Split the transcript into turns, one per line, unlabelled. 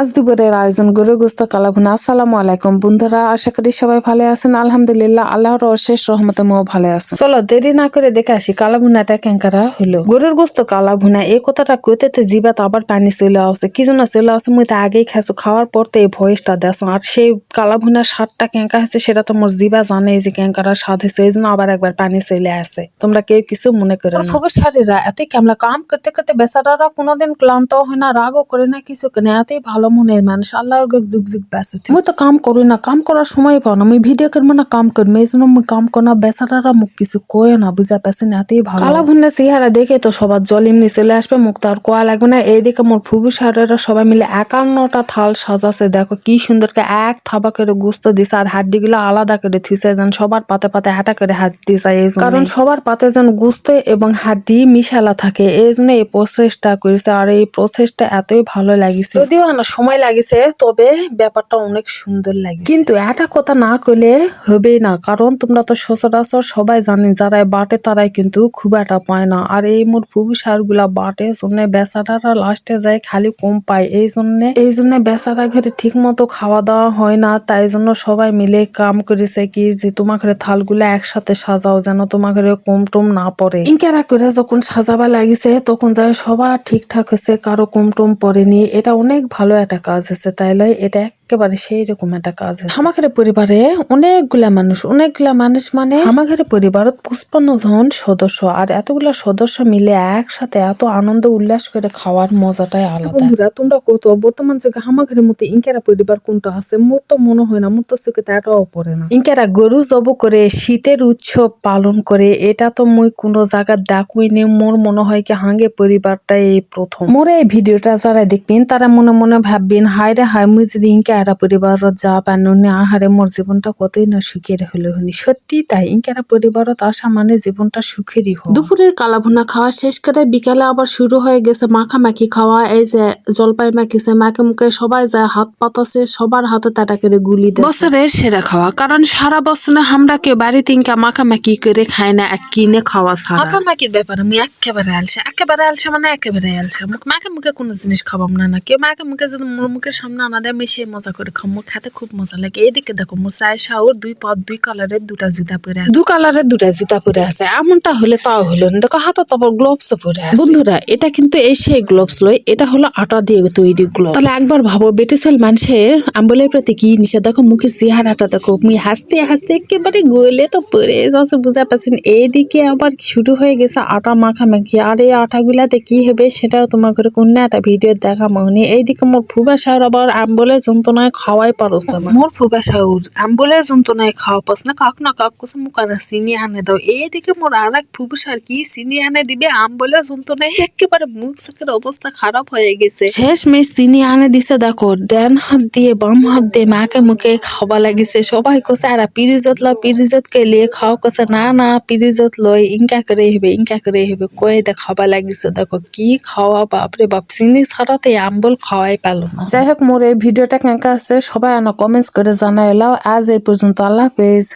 আজ দুপুরের আয়োজন গরু গোস্ত কালাভুনা। আসসালামু আলাইকুম বন্ধুরা, আশা করি সবাই ভালো আছেন। আলহামদুলিল্লাহ, আল্লাহর অশেষ রহমতে মো ভালো আছেন চলো দেরি না করে দেখে আসি কালাভুনাটা কেঙ্কারা হলো। গরুর গোস্ত কালাভুনা, এই কথাটা কইতে জিবাত আবার পানি চলে আসে। কি জন্য চলে আসে, মুই তো আগেই খাইছো, খাওয়ার পর তো এই ভয়েসটা দেখো আর সেই কালাভুনার স্বাদটা কেঙ্কা হয়েছে, সেটা তো মোর জিবা জানে যে কেঙ্কারা স্বাদ হয়েছে, এই জন্য আবার একবার পানি চলে আসে। তোমরা কেউ কিছু মনে করো না। ফুবসারীরা এতই কামলা, কাম করতে করতে বেচারারা কোনোদিন ক্লান্ত হয় না, রাগও করে না, কিছু কেন এতই ভালো মনের মানুষ আল্লাহর যুগ যুগ বেঁচে মুই তো কাম করি না কাম করার সময় পাও না। মুই ভিডিও করব না কাম করব এই জন্য মুই কাম কর না বেচারারা মুখ কিছু কয়ে না বুঝা পাচ্ছেন এতই ভালো। কালা ভুন্না চেহারা দেখে তো সবার জল এমনি চলে আসবে মুখ তো আর কোয়া লাগবে না। এইদিকে মোর ফুবু সারেরা সবাই মিলে একান্নটা থাল সাজাছে দেখো কি সুন্দর করে এক থাবা করে গুস্ত দিছে আর হাড্ডি গুলো আলাদা করে থুইছে যেন সবার পাতে পাতে হাঁটা করে হাত দিছে কারণ সবার পাতে যেন গুস্ত এবং হাড্ডি মিশালা থাকে এই জন্য এই প্রসেসটা করেছে আর এই প্রসেসটা এতই ভালো লাগিছে। যদিও না সময় লাগিছে, তবে ব্যাপারটা অনেক সুন্দর লাগে কিন্তু এটা কথা না করলে হবে না, কারণ তোমরা তো সচরাচর সবাই জানি যারা বাটে তারাই কিন্তু খুব একটা পায় না। আর এই মোট ফুবু সারগুলা বাটে জন্য বেচারারা লাস্টে যায় খালি কম পায়। এই জন্য এই জন্য বেচারা ঘরে ঠিক মতো খাওয়া দাওয়া হয় না, তাই জন্য সবাই মিলে কাম করেছে কি যে তোমার ঘরে থালগুলো একসাথে সাজাও, যেন তোমার ঘরে কম টম না পড়ে। ইনকেরা করে যখন সাজাবা লাগিছে, তখন যায় সবার ঠিকঠাক হয়েছে কারও কম টম পড়েনি। এটা অনেক ভালো একটা কাজ আছে তাই লয় এটা একেবারে সেই রকম একটা কাজ আমাদের পরিবারে অনেকগুলা মানুষ অনেকগুলা মানুষ মানে আমাদের পরিবারত পুষ্পান্ন জন সদস্য আর এতগুলা সদস্য মিলে একসাথে এত আনন্দ উল্লাস করে খাওয়ার মজাটাই আলাদা। বন্ধুরা তোমরা কত বর্তমান যুগে আমাদের মতো ইনকেরা পরিবার কোনটা আছে? মোর তো মনে হয় না মোর তো চোখে তাটাও পড়ে না। ইনকেরা গরু জব করে শীতের উৎসব পালন করে এটা তো মুই কোনো জায়গা দেখুই নে মোর মনে হয় কি হাঙ্গে পরিবারটা এই প্রথম। মোর এই ভিডিওটা যারা দেখবেন তারা মনে মনে ভাববেন হায় রে হায় মুই যদি ইনকে এরা পরিবারত যা পানুনি আহারে মোর জীবনটা কতই না সুখের হলো হনি। সত্যি তাই ইনকেরা পরিবারত আসা মানে জীবনটা সুখেরই হয় দুপুরের কালাভুনা খাওয়া শেষ করে বিকালে আবার শুরু হয়ে গেছে মাখামাখি খাওয়া এই যে জলপাই মাখিছে মাকে মুখে সবাই যায় হাত পাতাছে সবার হাতে তাটা করে গুলি দেয় বছরের সেরা খাওয়া কারণ সারা বছরে আমরা কেউ বাড়িতে ইনকা মাখামাখি করে খাই না এক কিনে খাওয়া ছাড়া। মাখামাখির ব্যাপারে আমি একেবারে আলসে একেবারে আলসে মানে একেবারে আলসে। মাকে মুখে কোনো জিনিস খাবাম না না। কেউ মাকে মুখে যদি মোর মুখের সামনে আনা দেয় মিশিয়ে মজা করে খাম মুখ খেতে খুব মজা লাগে। এইদিকে দেখো মোর চায় শাওর দুই পদ দুই কালারের দুটা জুতা পরে আছে। দু কালারের দুটা জুতা পরে আছে। এমনটা হলে তাও হলো না। দেখো হাতে তারপর গ্লোভস পরে আছে। বন্ধুরা এটা কিন্তু এই সেই গ্লোভস লয়। এটা হলো আটা দিয়ে তৈরি গ্লোভ তাহলে একবার ভাবো বেটেসেল মানুষের আম্বলের প্রতি কি নিষেধ? দেখো মুখের চেহারাটা দেখো। মুই হাসতে হাসতে একেবারে গলে তো পরে যাচ্ছে বুঝা পাচ্ছেন। এইদিকে আবার শুরু হয়ে গেছে আটা মাখামাখি। আর এই আটাগুলাতে কি হবে সেটাও তোমার করে কোন একটা ভিডিও দেখা মনে এইদিকে মোর ফুবা সাহের আবার আম্বলের যন্ত্রণায় খাওয়াই পারছে না। মোর ফুবা সাহুর আম্বলের যন্ত্রণায় খাওয়া পাস না কাক না কাক কোসে মুখানে চিনি আনে দাও। এইদিকে মোর আর এক ফুবা সার কি চিনি আনে দিবে? আম্বলের যন্ত্রণায় একেবারে মুখ চোখের অবস্থা খারাপ হয়ে গেছে। শেষ মেশ চিনি আনে দিছে দেখো। ডান হাত দিয়ে বাম হাত দিয়ে মাকে মুখে খাওয়া লাগিছে। সবাই কোসে আর পিরিজত লা পিরিজত কে লিয়ে খাওয়া কোসে না না পিরিজত লয় ইনকা করে হবে ইনকা করে হবে কয়ে দে খাওয়া লাগিছে দেখো। কি খাওয়া বাপরে বাপ। চিনি ছাড়াতে আম্বল খাওয়াই পালো না। যাই হোক মোর এই ভিডিওটা আছে সবাই আনা কমেন্টস করে জানাইলাও আজ এই পর্যন্ত আল্লাহ হাফেজ।